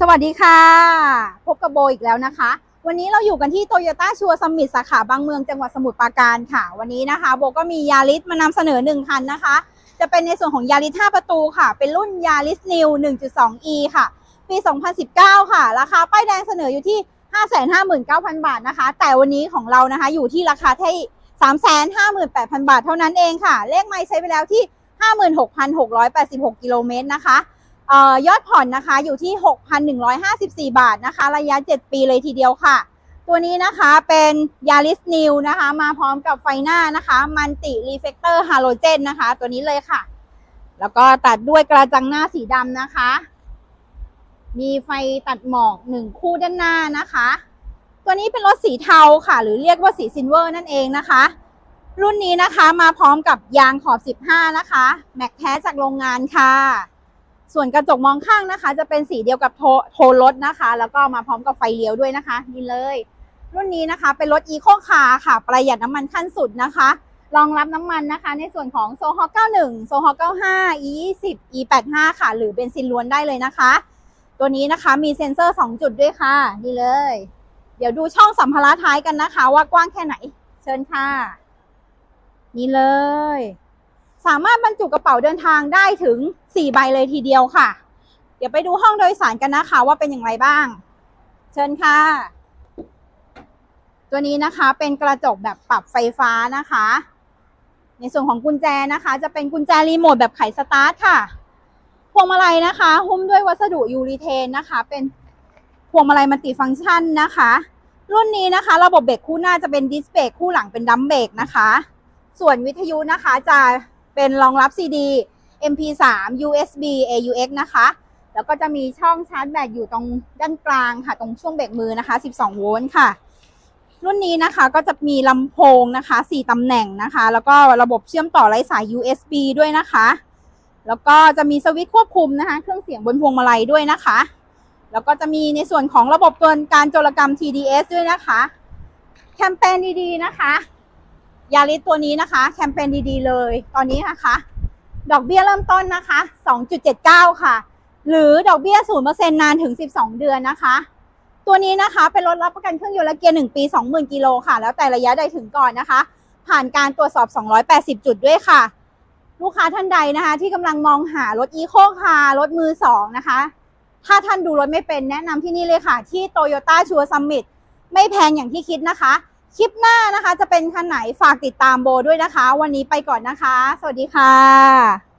สวัสดีค่ะ พบกับโบอีกแล้วนะคะ วันนี้เราอยู่กันที่โตโยต้าชัวร์สมิธสาขาบางเมืองจังหวัดสมุทรปราการค่ะ วันนี้นะคะ โบก็มียาริสมานำเสนอ1คันนะคะ จะเป็นในส่วนของยาริส5ประตูค่ะ เป็นรุ่นยาริสนิว 1.2e ค่ะ ปี 2019 ค่ะ ราคาป้ายแดงเสนออยู่ที่ 559,000 บาทนะคะ แต่วันนี้ของเรานะคะ อยู่ที่ราคาที่358,000 บาทเท่านั้นเองค่ะ เลขไม่ใช้ไปแล้วที่ 56,686 กิโลเมตรนะคะ ยอดผ่อนนะคะอยู่ที่ 6,154 บาทนะคะ ระยะ 7 ปีเลยทีเดียวค่ะ ตัวนี้นะคะเป็น Yaris New นะคะ มาพร้อมกับไฟหน้านะคะมันติรีเฟกเตอร์ฮาโลเจนนะคะ ตัวนี้เลยค่ะ แล้วก็ตัดด้วยกระจังหน้าสีดำนะคะ มีไฟตัดหมอกหนึ่งคู่ด้านหน้านะคะ ตัวนี้เป็นรถสีเทาค่ะ หรือเรียกว่าสีซิลเวอร์นั่นเองนะคะรุ่นนี้นะคะมาพร้อมกับยางขอบ 15 นะคะ แม็กแท้จากโรงงานค่ะ ส่วนกระจกมองข้างนะคะ จะเป็นสีเดียวกับโทโทนรถนะคะ แล้วก็มาพร้อมกับไฟเลี้ยวด้วยนะคะนี่เลย รุ่นนี้นะคะเป็นรถอีโคคาร์ค่ะ ประหยัดน้ำมันขั้นสุดนะคะ รองรับน้ำมันนะคะ ในส่วนของโซฮอ91 โซฮอ95 E20 E85 ค่ะ หรือเบนซินล้วนได้เลยนะคะ ตัวนี้นะคะมีเซ็นเซอร์ 2 จุดด้วยค่ะนี่เลย เดี๋ยวดูช่องสัมภาระท้ายกันนะคะ ว่ากว้างแค่ไหน เชิญค่ะนี่เลย สามารถบรรจุกระเป๋าเดินทางได้ถึง 4 ใบเลยทีเดียวค่ะ เดี๋ยวไปดูห้องโดยสารกันนะคะว่าเป็นอย่างไรบ้าง เชิญค่ะ ตัวนี้นะคะเป็นกระจกแบบปรับไฟฟ้านะคะ ในส่วนของกุญแจนะคะ จะเป็นกุญแจรีโมทแบบไขสตาร์ทค่ะ พวงมาลัยนะคะ หุ้มด้วยวัสดุยูรีเทนนะคะ เป็นพวงมาลัยมัลติฟังก์ชันนะคะ รุ่นนี้นะคะ ระบบเบรกคู่หน้าจะเป็นดิสเบรกคู่หลังเป็นดัมเบรกนะคะ ส่วนวิทยุนะคะจะ เป็นรองรับ CD MP3 USB AUX นะคะ แล้วก็จะมีช่องชาร์จแบตอยู่ตรงด้านกลางค่ะ ตรงช่วงเบรกมือนะคะ 12 โวลต์ค่ะ รุ่นนี้นะคะก็จะมีลำโพงนะคะ 4ตำแหน่งนะคะ แล้วก็ระบบเชื่อมต่อไร้สาย USB ด้วยนะคะ แล้วก็จะมีสวิตช์ควบคุมนะคะ เครื่องเสียงบนพวงมาลัยด้วยนะคะ แล้วก็จะมีในส่วนของระบบตัวการโจรกรรม TDS ด้วยนะคะ แคมเปญดีๆนะคะ ยาริสตัวนี้นะคะ แคมเปญดีๆเลย ตอนนี้นะคะ ดอกเบี้ยเริ่มต้นนะคะ 2.79 ค่ะ หรือดอกเบี้ย 0%นานถึง 12 เดือนนะคะ ตัวนี้นะคะเป็นรถรับประกันเครื่องยนต์และเกียร์ 1 ปี 20,000 กิโลค่ะ แล้วแต่ระยะใดถึงก่อนนะคะ ผ่านการตรวจสอบ 280 จุดด้วยค่ะ ลูกค้าท่านใดนะคะ ที่กำลังมองหารถอีโคคารถมือ2นะคะ ถ้าท่านดูรถไม่เป็นแนะนำที่นี่เลยค่ะ ที่ Toyota ชัวร์ซัมมิตไม่แพงอย่างที่คิดนะคะ คลิปหน้านะคะ จะเป็นคันไหนฝากติดตามโบด้วยนะคะ วันนี้ไปก่อนนะคะ สวัสดีค่ะ